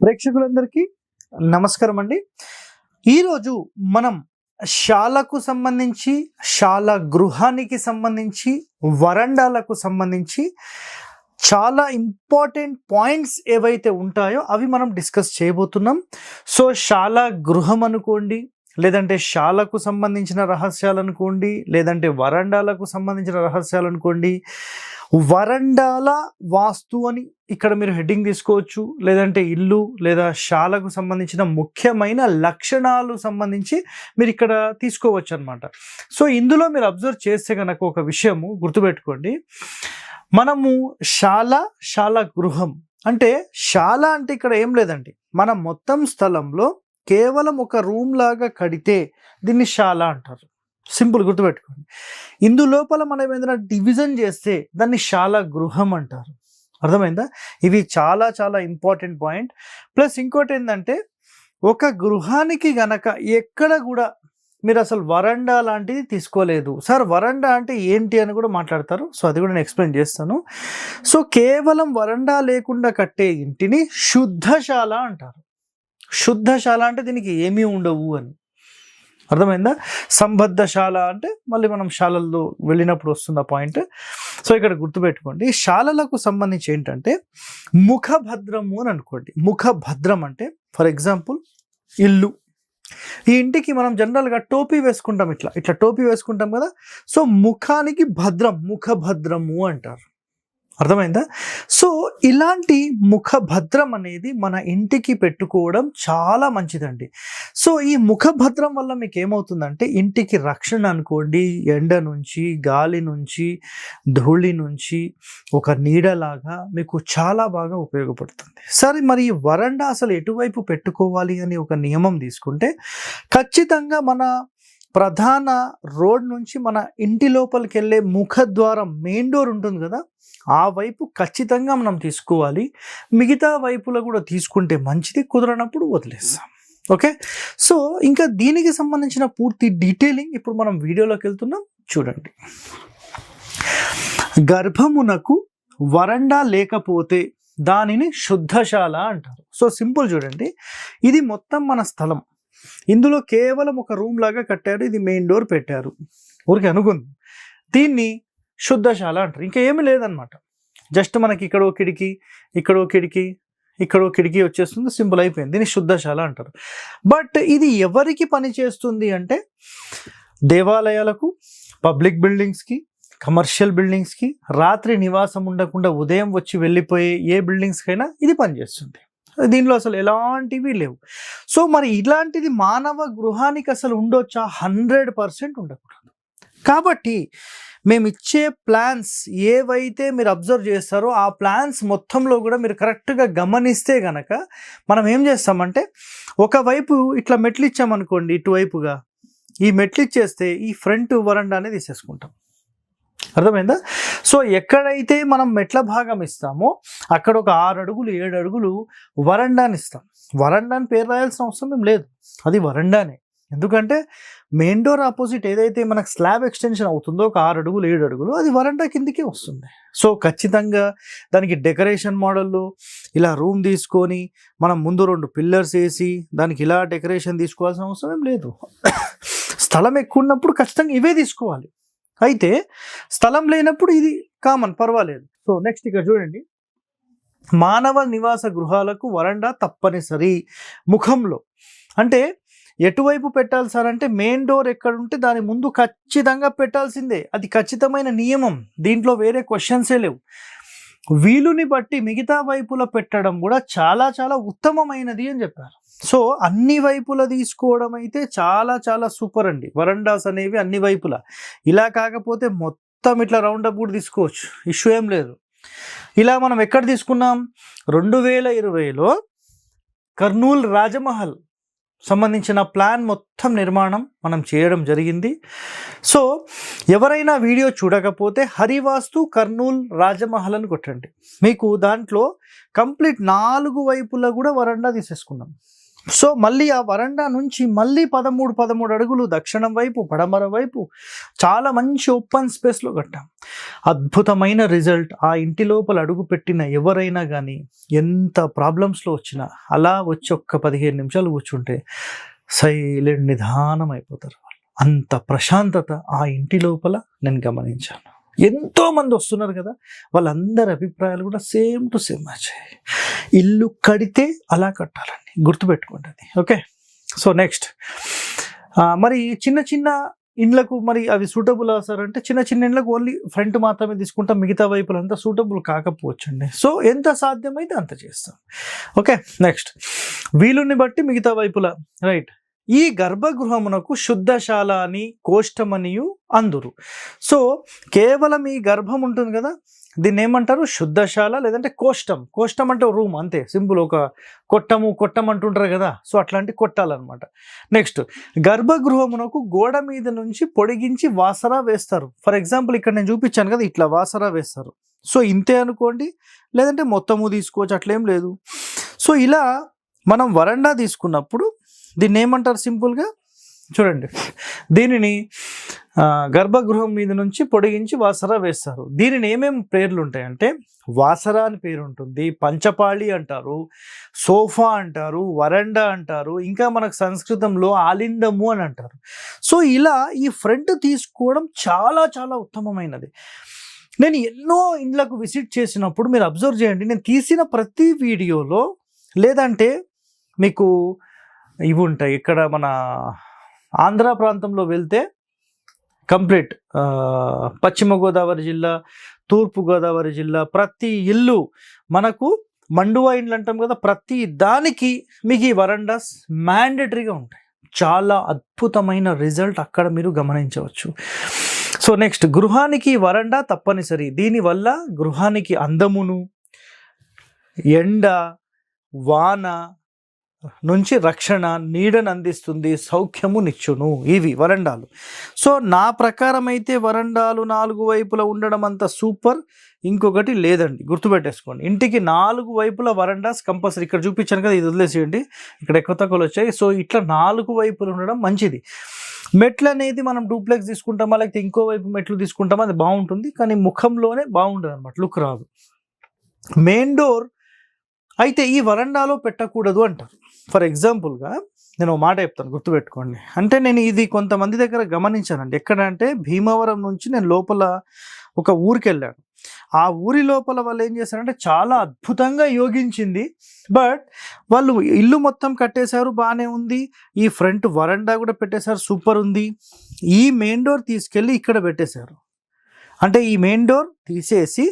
ప్రేక్షకులందరికీ నమస్కారం అండి ఈరోజు మనం శాలకు సంబంధించి శాల గృహానికి సంబంధించి వరండాలకు సంబంధించి చాలా ఇంపార్టెంట్ పాయింట్స్ ఏవైతే ఉంటాయో అవి మనం డిస్కస్ చేయబోతున్నాం. సో శాల గృహం అనుకోండి లేదంటే శాలకు సంబంధించిన రహస్యాలు అనుకోండి లేదంటే వరండాలకు సంబంధించిన రహస్యాలు అనుకోండి వరండాల వాస్తు అని ఇక్కడ మీరు హెడ్డింగ్ తీసుకోవచ్చు. లేదంటే ఇల్లు లేదా శాలకు సంబంధించిన ముఖ్యమైన లక్షణాలు సంబంధించి మీరు ఇక్కడ తీసుకోవచ్చు అనమాట సో ఇందులో మీరు అబ్జర్వ్ చేస్తే కనుక ఒక విషయము గుర్తుపెట్టుకోండి. మనము శాల శాల గృహం అంటే శాల అంటే ఇక్కడ ఏం లేదండి. మన మొత్తం స్థలంలో కేవలం ఒక రూమ్ లాగా కడితే దీన్ని శాల అంటారు. సింపుల్ గుర్తుపెట్టుకోండి. ఇందు లోపల మనం ఏదైనా డివిజన్ చేస్తే దాన్ని శాల గృహం అంటారు. అర్థమైందా? ఇవి చాలా చాలా ఇంపార్టెంట్ పాయింట్. ప్లస్ ఇంకోటి ఏంటంటే ఒక గృహానికి గనక ఎక్కడ కూడా మీరు అసలు వరండా లాంటిది తీసుకోలేదు. సార్ వరండా అంటే ఏంటి అని కూడా మాట్లాడతారు. సో అది కూడా నేను ఎక్స్ప్లెయిన్ చేస్తాను. సో కేవలం వరండా లేకుండా కట్టే ఇంటిని శుద్ధశాల అంటారు. శుద్ధశాల అంటే దీనికి ఏమీ ఉండవు అని. అర్థమైందా? సంబద్ధశాల అంటే మళ్ళీ మనం శాలల్లో వెళ్ళినప్పుడు వస్తున్న పాయింట్ సో ఇక్కడ గుర్తుపెట్టుకోండి శాలలకు సంబంధించి ఏంటంటే ముఖభద్రము అని అనుకోండి. ముఖభద్రం అంటే ఫర్ ఎగ్జాంపుల్ ఇల్లు. ఈ ఇంటికి మనం జనరల్గా టోపీ వేసుకుంటాం ఇట్లా. ఇట్లా టోపీ వేసుకుంటాం కదా? సో ముఖానికి భద్రం ముఖభద్రము అంటారు. అర్థమైందా? సో ఇలాంటి ముఖభద్రం అనేది మన ఇంటికి పెట్టుకోవడం చాలా మంచిదండి. సో ఈ ముఖభద్రం వల్ల మీకు ఏమవుతుందంటే ఇంటికి రక్షణ అనుకోండి ఎండ నుంచి గాలి నుంచి ధూళి నుంచి ఒక నీడలాగా మీకు చాలా బాగా ఉపయోగపడుతుంది. సరే మరి ఈ వరండా అసలు ఎటువైపు పెట్టుకోవాలి అని ఒక నియమం తీసుకుంటే ఖచ్చితంగా మన ప్రధాన రోడ్ నుంచి మన ఇంటి లోపలికి వెళ్ళే ముఖద్వారం మెయిన్ డోర్ ఉంటుంది కదా ఆ వైపు ఖచ్చితంగా మనం తీసుకోవాలి. మిగతా వైపులో కూడా తీసుకుంటే మంచిది కుదరనప్పుడు వదిలేస్తాం. ఓకే? సో ఇంకా దీనికి సంబంధించిన పూర్తి డీటెయిలింగ్ ఇప్పుడు మనం వీడియోలోకి వెళ్తున్నాం. చూడండి. గర్భమునకు వరండా లేకపోతే దానిని శుద్ధశాల అంటారు. సో సింపుల్ చూడండి. ఇది మొత్తం మన స్థలం. ఇందులో కేవలం ఒక రూమ్ లాగా కట్టారు ఇది మెయిన్ డోర్ పెట్టారు. ఊరికి అనుకుంది. దీన్ని శుద్ధశాల అంటారు. ఇంకా ఏమీ లేదనమాట జస్ట్ మనకి ఇక్కడో కిటికీ ఇక్కడో కిటికీ ఇక్కడో కిటికీ వచ్చేస్తుంది సింపుల్ అయిపోయింది. దీన్ని శుద్ధశాల అంటారు. బట్ ఇది ఎవరికి పని చేస్తుంది అంటే దేవాలయాలకు పబ్లిక్ బిల్డింగ్స్కి కమర్షియల్ బిల్డింగ్స్కి రాత్రి నివాసం ఉండకుండా ఉదయం వచ్చి వెళ్ళిపోయే ఏ బిల్డింగ్స్కైనా ఇది పనిచేస్తుంది. దీనిలో అసలు ఎలాంటివి లేవు. సో మరి ఇలాంటిది మానవ గృహానికి అసలు ఉండొచ్చా? హండ్రెడ్ పర్సెంట్ ఉండకూడదు. కాబట్టి మేము ఇచ్చే ప్లాన్స్ ఏవైతే మీరు అబ్జర్వ్ చేస్తారో ఆ ప్లాన్స్ మొత్తంలో కూడా మీరు కరెక్ట్గా గమనిస్తే గనక మనం ఏం చేస్తామంటే ఒకవైపు ఇట్లా మెట్లు ఇచ్చామనుకోండి ఇటువైపుగా ఈ మెట్లు ఇచ్చేస్తే ఈ ఫ్రంట్ వరండానే తీసేసుకుంటాం. అర్థమైందా? సో ఎక్కడైతే మనం మెట్ల భాగం ఇస్తామో అక్కడ ఒక ఆరు అడుగులు ఏడు అడుగులు వరండాని ఇస్తాం. వరండాని పేరు రాయాల్సిన అవసరం ఏం లేదు. అది వరండానే. ఎందుకంటే మెయిన్ డోర్ ఆపోజిట్ ఏదైతే మనకు స్లాబ్ ఎక్స్టెన్షన్ అవుతుందో ఒక ఆరు అడుగులు ఏడు అడుగులు అది వరండా కిందికే వస్తుంది. సో ఖచ్చితంగా దానికి డెకరేషన్ మోడల్లో ఇలా రూమ్ తీసుకొని మనం ముందు రెండు పిల్లర్స్ వేసి దానికి ఇలా డెకరేషన్ తీసుకోవాల్సిన అవసరం ఏం లేదు. స్థలం ఎక్కువ ఉన్నప్పుడు ఖచ్చితంగా ఇవే తీసుకోవాలి. అయితే స్థలం లేనప్పుడు ఇది కామన్ పర్వాలేదు. సో నెక్స్ట్ ఇక్కడ చూడండి. మానవ నివాస గృహాలకు వరండా తప్పనిసరి ముఖంలో. అంటే ఎటువైపు పెట్టాలి సార్? అంటే మెయిన్ డోర్ ఎక్కడ ఉంటే దాని ముందు ఖచ్చితంగా పెట్టాల్సిందే. అది ఖచ్చితమైన నియమం. దీంట్లో వేరే క్వశ్చన్సే లేవు. వీలుని బట్టి మిగతా వైపుల పెట్టడం కూడా చాలా చాలా ఉత్తమమైనది అని చెప్పారు. సో అన్ని వైపుల తీసుకోవడం అయితే చాలా చాలా సూపర్ అండి. వరండాస్ అనేవి అన్ని వైపులా. ఇలా కాకపోతే మొత్తం ఇట్లా రౌండప్ కూడా తీసుకోవచ్చు. ఇష్యూ ఏం లేదు. ఇలా మనం ఎక్కడ తీసుకున్నాం? రెండు వేల ఇరవైలో కర్నూలు రాజమహల్ సంబంధించిన ప్లాన్ మొత్తం నిర్మాణం మనం చేయడం జరిగింది. సో ఎవరైనా వీడియో చూడకపోతే హరివాస్తు కర్నూల్ రాజమహల్ అని కొట్టండి. మీకు దాంట్లో కంప్లీట్ నాలుగు వైపులా కూడా వరండా తీసేసుకున్నాం. సో మళ్ళీ ఆ వరండా నుంచి మళ్ళీ పదమూడు పదమూడు అడుగులు దక్షిణం వైపు పడమర వైపు చాలా మంచి ఓపెన్ స్పేస్లో కట్టాం. అద్భుతమైన రిజల్ట్ ఆ ఇంటి లోపల అడుగు పెట్టిన ఎవరైనా కానీ ఎంత ప్రాబ్లమ్స్లో వచ్చినా అలా వచ్చి ఒక్క పదిహేను నిమిషాలు కూర్చుంటే సైలెంట్ నిదానం అయిపోతారు వాళ్ళు. అంత ప్రశాంతత ఆ ఇంటి లోపల నేను గమనించాను. ఎంతోమంది వస్తున్నారు కదా వాళ్ళందరి అభిప్రాయాలు కూడా సేమ్ టు సేమ్ వచ్చాయి ఇల్లు కడితే అలా కట్టాలండి గుర్తుపెట్టుకోండి అది ఓకే సో నెక్స్ట్ మరి చిన్న చిన్న ఇండ్లకు మరి అవి సూటబుల్ సార్? అంటే చిన్న చిన్న ఇండ్లకు ఓన్లీ ఫ్రంట్ మాత్రమే తీసుకుంటాం మిగతా వైపులంతా సూటబుల్ కాకపోవచ్చండి. సో ఎంత సాధ్యమైతే అంత చేస్తాం. ఓకే నెక్స్ట్ వీలుని బట్టి మిగతా వైపుల రైట్ ఈ గర్భగృహమునకు శుద్ధశాల అని కోష్టమనియు అందురు. సో కేవలం ఈ గర్భం ఉంటుంది కదా దీన్ని ఏమంటారు? శుద్ధశాల లేదంటే కోష్టం. కోష్టం అంటే రూమ్ అంతే. సింపుల్ ఒక కొట్టము కొట్టం అంటుంటారు కదా సో అట్లాంటి కొట్టాలన్నమాట. నెక్స్ట్ గర్భగృహమునకు గోడ మీద నుంచి పొడిగించి వాసరా వేస్తారు. ఫర్ ఎగ్జాంపుల్ ఇక్కడ నేను చూపించాను కదా ఇట్లా వాసరా వేస్తారు. సో ఇంతే అనుకోండి లేదంటే మొత్తము తీసుకోవచ్చు అట్లేం లేదు. సో ఇలా మనం వరండా తీసుకున్నప్పుడు దీన్ని ఏమంటారు సింపుల్గా? చూడండి. దీనిని గర్భగృహం మీద నుంచి పొడిగించి వాసరా వేస్తారు. దీనిని ఏమేమి పేర్లు ఉంటాయంటే వాసరా అని పేరు ఉంటుంది పంచపాళి అంటారు సోఫా అంటారు వరండా అంటారు ఇంకా మనకు సంస్కృతంలో ఆలిందము అని అంటారు. సో ఇలా ఈ ఫ్రంట్ తీసుకోవడం చాలా చాలా ఉత్తమమైనది. నేను ఎన్నో ఇండ్లకు విజిట్ చేసినప్పుడు మీరు అబ్జర్వ్ చేయండి నేను తీసిన ప్రతి వీడియోలో లేదంటే మీకు ఇవి ఉంటాయి ఇక్కడ మన ఆంధ్ర ప్రాంతంలో వెళ్తే కంప్లీట్ పశ్చిమ గోదావరి జిల్లా తూర్పు గోదావరి జిల్లా ప్రతి ఇల్లు మనకు మండువా ఇండ్లు అంటాం కదా ప్రతి దానికి మీకు ఈ వరండాస్ మ్యాండేటరీగా ఉంటాయి. చాలా అద్భుతమైన రిజల్ట్ అక్కడ మీరు గమనించవచ్చు. సో నెక్స్ట్ గృహానికి వరండా తప్పనిసరి. దీనివల్ల గృహానికి అందమును ఎండ వాన నుంచి రక్షణ నీడను అందిస్తుంది సౌఖ్యము నిచ్చును. ఇవి వరండాలు. సో నా ప్రకారం అయితే వరండాలు నాలుగు వైపులా ఉండడం అంత సూపర్ ఇంకొకటి లేదండి. గుర్తుపెట్టేసుకోండి. ఇంటికి నాలుగు వైపుల వరండాస్ కంపల్సరీ. ఇక్కడ చూపించాను కదా ఇది వదిలేసేయండి. ఇక్కడ ఎక్కువ తక్కువలు వచ్చాయి. సో ఇట్లా నాలుగు వైపులు ఉండడం మంచిది. మెట్లు అనేది మనం డూప్లెక్స్ తీసుకుంటామా లేకపోతే ఇంకో వైపు మెట్లు తీసుకుంటామా అది బాగుంటుంది. కానీ ముఖంలోనే బాగుంటుంది అనమాట లుక్ రాదు. మెయిన్ డోర్ అయితే ఈ వరండాలో పెట్టకూడదు అంటారు. ఫర్ ఎగ్జాంపుల్గా నేను ఒక మాట చెప్తాను గుర్తుపెట్టుకోండి. అంటే నేను ఇది కొంతమంది దగ్గర గమనించానండి. ఎక్కడ అంటే భీమవరం నుంచి నేను లోపల ఒక ఊరికి వెళ్ళాను ఆ ఊరి లోపల వాళ్ళు ఏం చేశారంటే చాలా అద్భుతంగా యోగించింది. బట్ వాళ్ళు ఇల్లు మొత్తం కట్టేశారు బాగానే ఉంది. ఈ ఫ్రంట్ వరండా కూడా పెట్టేశారు సూపర్ ఉంది. ఈ మెయిన్ డోర్ తీసుకెళ్ళి ఇక్కడ పెట్టేశారు. అంటే ఈ మెయిన్ డోర్ తీసేసి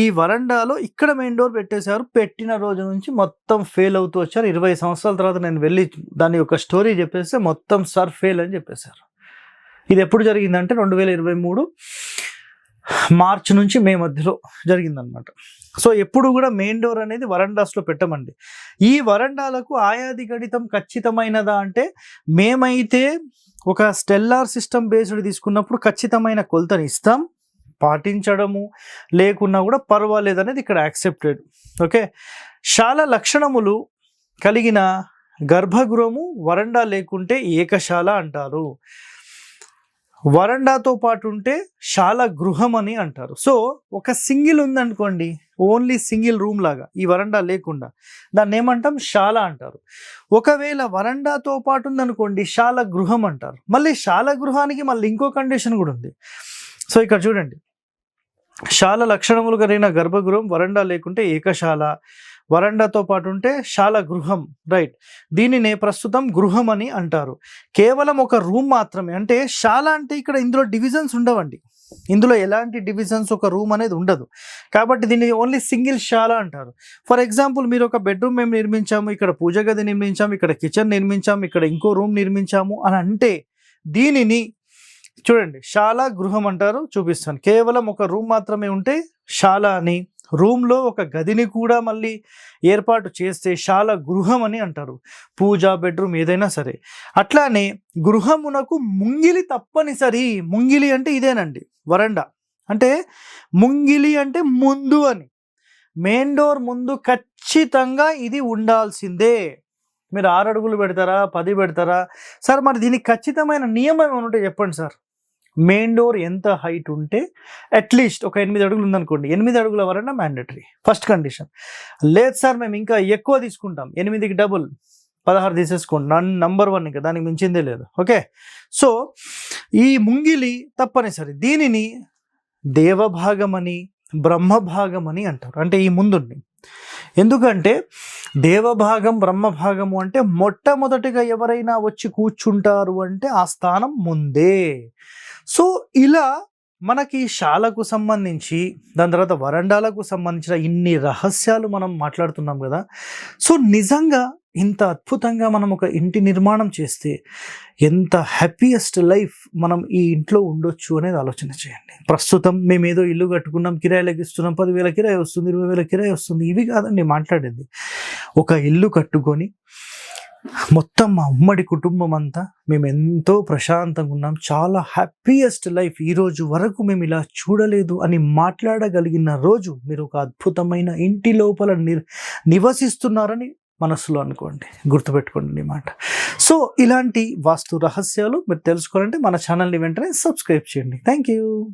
ఈ వరండాలో ఇక్కడ మెయిన్ డోర్ పెట్టేశారు. పెట్టిన రోజు నుంచి మొత్తం ఫెయిల్ అవుతూ వచ్చారు. ఇరవై సంవత్సరాల తర్వాత నేను వెళ్ళి దాని యొక్క స్టోరీ చెప్పేస్తే మొత్తం సార్ ఫెయిల్ అని చెప్పేశారు. ఇది ఎప్పుడు జరిగిందంటే రెండు వేల ఇరవై మూడు మార్చ్ నుంచి మే మధ్యలో జరిగిందనమాట సో ఎప్పుడు కూడా మెయిన్ డోర్ అనేది వరండాస్లో పెట్టమండి. ఈ వరండాలకు ఆయాది గణితం ఖచ్చితమైనదా అంటే మేమైతే ఒక స్టెల్లార్ సిస్టమ్ బేస్డ్ తీసుకున్నప్పుడు ఖచ్చితమైన కొలతని ఇస్తాం. పాటించడము లేకున్నా కూడా పర్వాలేదు అనేది ఇక్కడ యాక్సెప్టెడ్. ఓకే? శాల లక్షణములు కలిగిన గర్భగృహము వరండా లేకుంటే ఏకశాల అంటారు. వరండాతో పాటు ఉంటే శాల గృహం అని అంటారు. సో ఒక సింగిల్ ఉందనుకోండి ఓన్లీ సింగిల్ రూమ్ లాగా ఈ వరండా లేకుండా దాన్ని ఏమంటాం? శాల అంటారు. ఒకవేళ వరండాతో పాటు ఉందనుకోండి శాల గృహం అంటారు. మళ్ళీ శాల గృహానికి మళ్ళీ ఇంకో కండిషన్ కూడా ఉంది. సో ఇక్కడ చూడండి. శాల లక్షణములు కలిగిన గర్భగృహం వరండా లేకుంటే ఏకశాల. వరండాతో పాటు ఉంటే శాల గృహం రైట్. దీనినే ప్రస్తుతం గృహం అని అంటారు. కేవలం ఒక రూమ్ మాత్రమే అంటే శాల అంటే ఇక్కడ ఇందులో డివిజన్స్ ఉండవండి. ఇందులో ఎలాంటి డివిజన్స్ ఒక రూమ్ అనేది ఉండదు. కాబట్టి దీన్ని ఓన్లీ సింగిల్ శాల అంటారు. ఫర్ ఎగ్జాంపుల్ మీరు ఒక బెడ్రూమ్ మేము నిర్మించాము ఇక్కడ పూజ గది నిర్మించాము ఇక్కడ కిచెన్ నిర్మించాము ఇక్కడ ఇంకో రూమ్ నిర్మించాము అని అంటే దీనిని చూడండి శాల గృహం అంటారు చూపిస్తాను. కేవలం ఒక రూమ్ మాత్రమే ఉంటే శాల అని రూమ్లో ఒక గదిని కూడా మళ్ళీ ఏర్పాటు చేస్తే శాల గృహం అని అంటారు. పూజ బెడ్రూమ్ ఏదైనా సరే. అట్లానే గృహమునకు ముంగిలి తప్పనిసరి ముంగిలి అంటే ఇదేనండి వరండా. అంటే ముంగిలి అంటే ముందు అని. మెయిన్ డోర్ ముందు ఖచ్చితంగా ఇది ఉండాల్సిందే. మీరు ఆరు అడుగులు పెడతారా పది పెడతారా? సార్ మరి దీనికి ఖచ్చితమైన నియమం ఏమైనా ఉంటే చెప్పండి సార్. మెయిన్ డోర్ ఎంత హైట్ ఉంటే అట్లీస్ట్ ఒక ఎనిమిది అడుగులు ఉందనుకోండి. ఎనిమిది అడుగుల వరన మ్యాండటరీ ఫస్ట్ కండిషన్ లేదు సార్ మేము ఇంకా ఎక్కువ తీసుకుంటాం. ఎనిమిదికి డబుల్ పదహారు తీసేసుకోండి. నన్ నంబర్ వన్ ఇంకా. దానికి మించిందే లేదు. ఓకే సో ఈ ముంగిలి తప్పనిసరి. దీనిని దేవభాగమని బ్రహ్మభాగమని అంటారు. అంటే ఈ ముందుండి. ఎందుకంటే దేవభాగం బ్రహ్మభాగము అంటే మొట్టమొదటిగా ఎవరైనా వచ్చి కూర్చుంటారు అంటే ఆ స్థానం ముందే. సో ఇలా మనకి శాలకు సంబంధించి దాని తర్వాత వరండాలకు సంబంధించిన ఇన్ని రహస్యాలు మనం మాట్లాడుతున్నాం కదా. సో నిజంగా ఇంత అద్భుతంగా మనం ఒక ఇంటి నిర్మాణం చేస్తే ఎంత హ్యాపీయెస్ట్ లైఫ్ మనం ఈ ఇంట్లో ఉండొచ్చు అనేది ఆలోచన చేయండి. ప్రస్తుతం మేము ఏదో ఇల్లు కట్టుకున్నాం కిరాయిలకు ఇస్తున్నాం పదివేల కిరాయి వస్తుంది ఇరవై వేల కిరాయి వస్తుంది ఇవి కాదండి మాట్లాడేది. ఒక ఇల్లు కట్టుకొని మొత్తం మా ఉమ్మడి కుటుంబం అంతా మేము ఎంతో ప్రశాంతంగా ఉన్నాం. చాలా హ్యాపీయెస్ట్ లైఫ్ ఈ రోజు వరకు మేము ఇలా చూడలేదు అని మాట్లాడగలిగిన రోజు మీరు ఒక అద్భుతమైన ఇంటి లోపల ని నివసిస్తున్నారని మనసులో అనుకోండి. గుర్తుపెట్టుకోండి ఈ మాట. సో ఇలాంటి వాస్తు రహస్యాలు మీరు తెలుసుకోవాలంటే మన ఛానల్ని వెంటనే సబ్స్క్రైబ్ చేయండి. Thank you